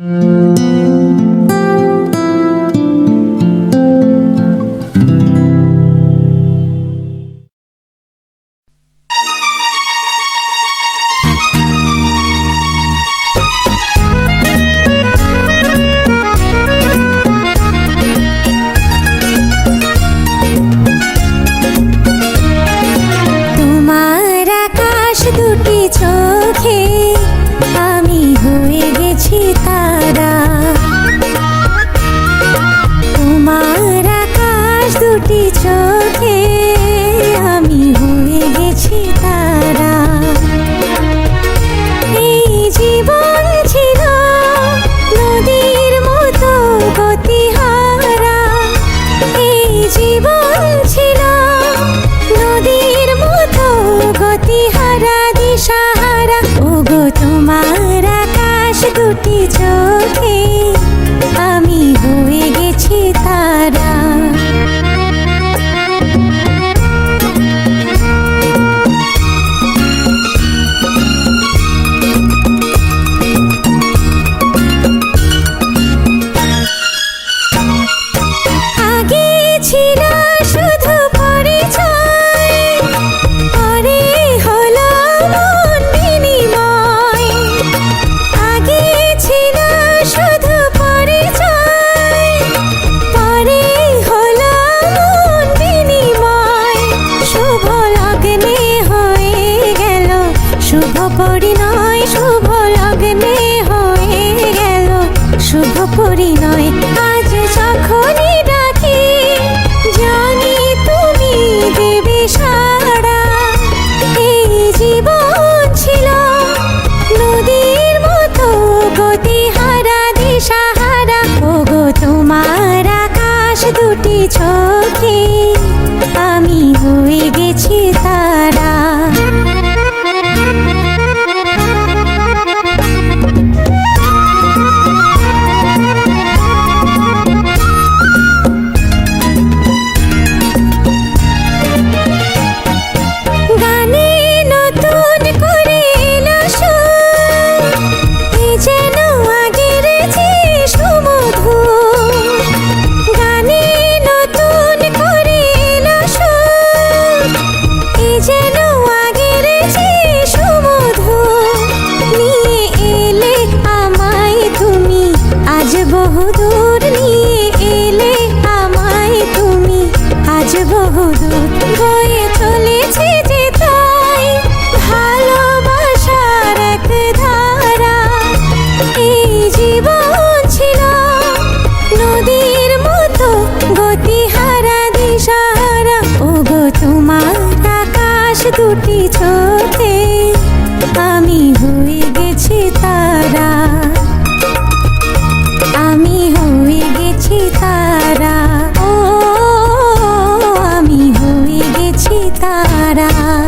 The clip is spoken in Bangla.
Música দুটি চোখে পরিণয়, শুভ লগ্নে হয়ে গেল। শুভ পরিণয়, আজ যখনই ডাকি, জানি তুমি দেবে সারা এই জীবন ছিল নদীর মতো গতিহারা দিশাহারা। ওগো, তোমার আকাশ দুটি চোখে, আমি হয়ে গেছি তারা। হয়ে গেছি তারা। আমি হয়ে গেছি তারা। ও আমি হয়ে গেছি তারা।